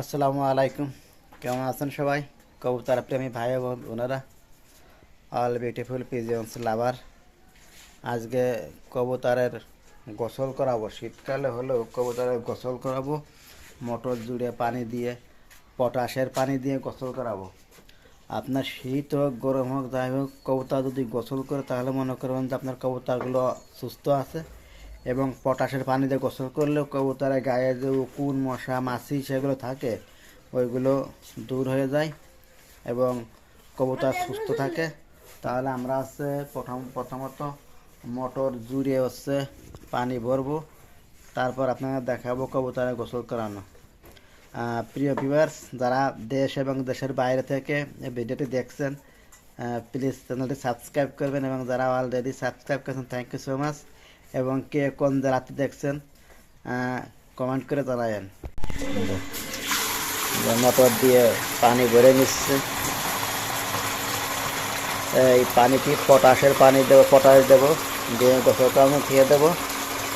আসসালামু আলাইকুম। কেমন আছেন সবাই? কবুতর প্রেমী ভাই ও বোনেরা অল বিউটিফুল পিজিয়ন্স লাভার আজকে কবুতরের গোসল করাবো। শীতকালে হলেও কবুতরের গোসল করাবো। মোটর জুড়ে পানি দিয়ে, পটাশের পানি দিয়ে গোসল করাবো। আপনার শীত হোক, গরম হোক, যাই হোক, কবুতর যদি গোসল করে, তাহলে মনে করবেন যে আপনার কবুতরগুলো সুস্থ আছে। এবং পটাশের পানি দিয়ে গোসল করলেও কবুতরের গায়ে যে উকুন, মশা, মাছি সেগুলো থাকে, ওইগুলো দূর হয়ে যায় এবং কবুতর সুস্থ থাকে। তাহলে আমরা হচ্ছে প্রথম, প্রথমত মোটর জুড়ে হচ্ছে পানি ভরবো। তারপর আপনারা দেখাবো কবুতরে গোসল করানো। প্রিয় ভিউয়ার্স যারা দেশ এবং দেশের বাইরে থেকে ভিডিওটি দেখছেন প্লিজ চ্যানেলটি সাবস্ক্রাইব করবেন এবং যারা অলরেডি সাবস্ক্রাইব করেছেন থ্যাংক ইউ সো মাচ এবং কে কোন জেলাতে দেখছেন কমেন্ট করে জানাবেন মোটর দিয়ে পানি ভরে নিচ্ছে। এই পানিটি পটাশের পানি দেবো, পটাশ দেবো দিয়ে গোসলটা আমি খেয়ে দেবো।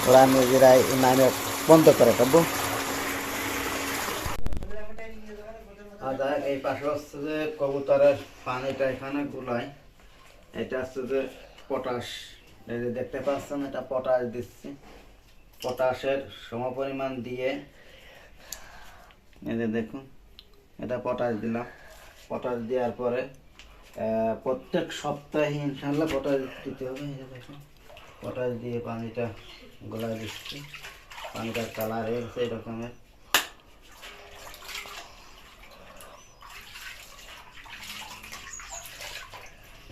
ওরা নিজেরাই নামে বন্ধ করে দেবো আর দেখ এই পাশে হচ্ছে যে কবুতরের পানিটা এখানে গুলায়। এটা হচ্ছে যে পটাশ। এই যে দেখতে পাচ্ছেন, এটা পটাশ দিচ্ছি। পটাশের সমপরিমাণ দিয়ে, এই যে দেখুন, এটা পটাশ দিলাম। পটাশ দেওয়ার পরে প্রত্যেক সপ্তাহে ইনশাল্লাহ পটাশ দিতে হবে। এই যে দেখুন, পটাশ দিয়ে পানিটা গোলা দিচ্ছি। পানিটার কালার হয়ে গেছে এরকমের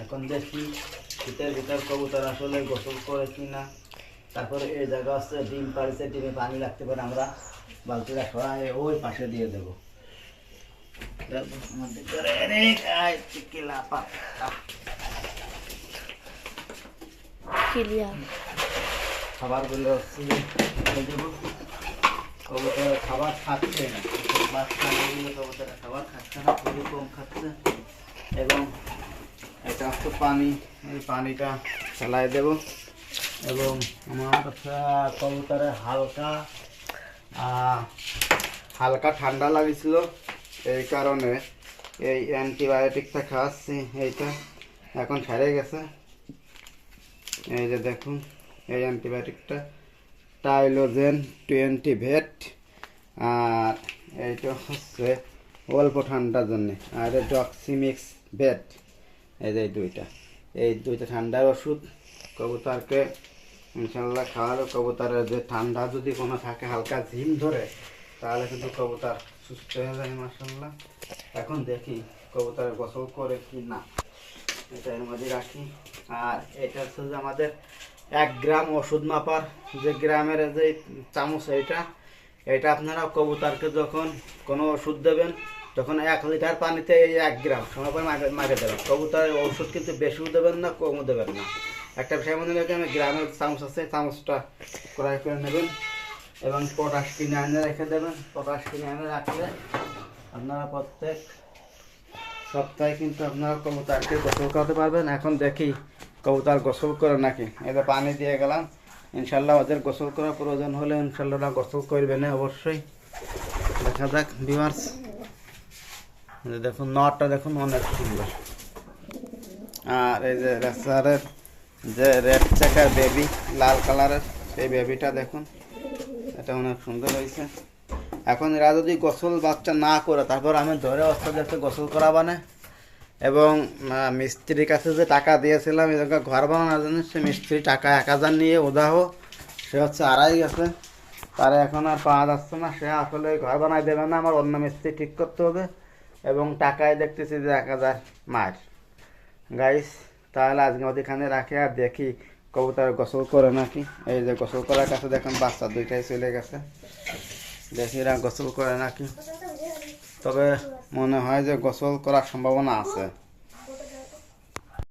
এখন দেখি শীতের ভিতর কবুতর আসলে গোসল করে কি না তারপরে এই জায়গা আছে ডিম পাড়িছে ডিমে পানি লাগতে পারে আমরা বালতিটা সরাই ওই পাশে দিয়ে দেবো। খাবারগুলো খাবার খাচ্ছে না। খাবার খাচ্ছে না খুবই কম খাচ্ছে। এবং এটা হচ্ছে পানি, এই পানিটা ফেলাই দেব এবং আমার কবুতরে হালকা হালকা ঠান্ডা লাগছিল। এই কারণে এই অ্যান্টিবায়োটিকটা খাওয়াচ্ছি এইটা এখন সেরে গেছে। এই যে দেখুন, এই অ্যান্টিবায়োটিকটা টাইলোজেন টোয়েন্টি ভেট আর এইটা হচ্ছে অল্প ঠান্ডার জন্যে, আর ডক্সিমিক্স ভেট এই যে দুইটা। এই দুইটা ঠান্ডার ওষুধ, কবুতরকে ইনশাল্লাহ খাওয়ালে কবুতরের যে ঠান্ডা যদি কোনো থাকে, হালকা ঝিম ধরে, তাহলে কিন্তু কবুতর সুস্থ হয়ে যায় মাসাল্লাহ এখন দেখি কবুতরের গোসল করে কি না এটা এর মধ্যে রাখি। আর এটা হচ্ছে যে আমাদের এক গ্রাম ওষুধ মাপার যে গ্রামের যে চামচ, এইটা। এটা আপনারা কবুতরকে যখন কোনো ওষুধ দেবেন তখন এক লিটার পানিতে এক গ্রাম। সময় মাখে মাখে দেবেন কবুতরের ওষুধ কিন্তু বেশিও দেবেন না, কমও দেবেন না। একটা বিষয় মনে আমি গ্রামের চামচ আছে, চামচটা ক্রয় করে নেবেন এবং পটাশ কিনে এনে রেখে দেবেন। পটাশ কিনে এনে রাখলে আপনারা প্রত্যেক সপ্তাহে কিন্তু আপনারা কবুতরকে গোসল করাতে পারবেন। এখন দেখি কবুতর গোসল করে নাকি। এটা পানি দিয়ে গেলাম, ইনশাল্লাহ ওদের গোসল করার প্রয়োজন হলে ইনশাল্লাহ গোসল করবে না, অবশ্যই। দেখা যাক ভিউয়ার্স দেখুন নটটা দেখুন, অনেক সুন্দর। আর এই যে রেসারের যে রেড চেকার বেবি লাল কালারের, সেই বেবিটা দেখুন, এটা অনেক সুন্দর হয়েছে। এখন এরা যদি গোসল বাচ্চা না করে, তারপর আমি ধরে অস্ত্রদেরকে গোসল করা করাবানে। এবং মিস্ত্রির কাছে যে টাকা দিয়েছিলাম জায়গায় ঘর বানানোর জন্য, সে মিস্ত্রি টাকা এক হাজার নিয়ে উদাহ সে হচ্ছে আড়াই গেছে। তারা এখন আর পাওয়া যাচ্ছে না। সে আসলে ঘর বানাই দেবে না। আমার অন্য মিস্ত্রি ঠিক করতে হবে। এবং টাকায় দেখতেছি যে এক হাজার মার গাইস তাহলে আজকে আমাদের এখানে রাখে আর দেখি কবুতর গোসল করে নাকি? এই যে গোসল করার কাছে দেখেন বাচ্চা দুইটাই চলে গেছে। দেখি এরা গোসল করে নাকি? তবে মনে হয় যে গোসল করার সম্ভাবনা আছে।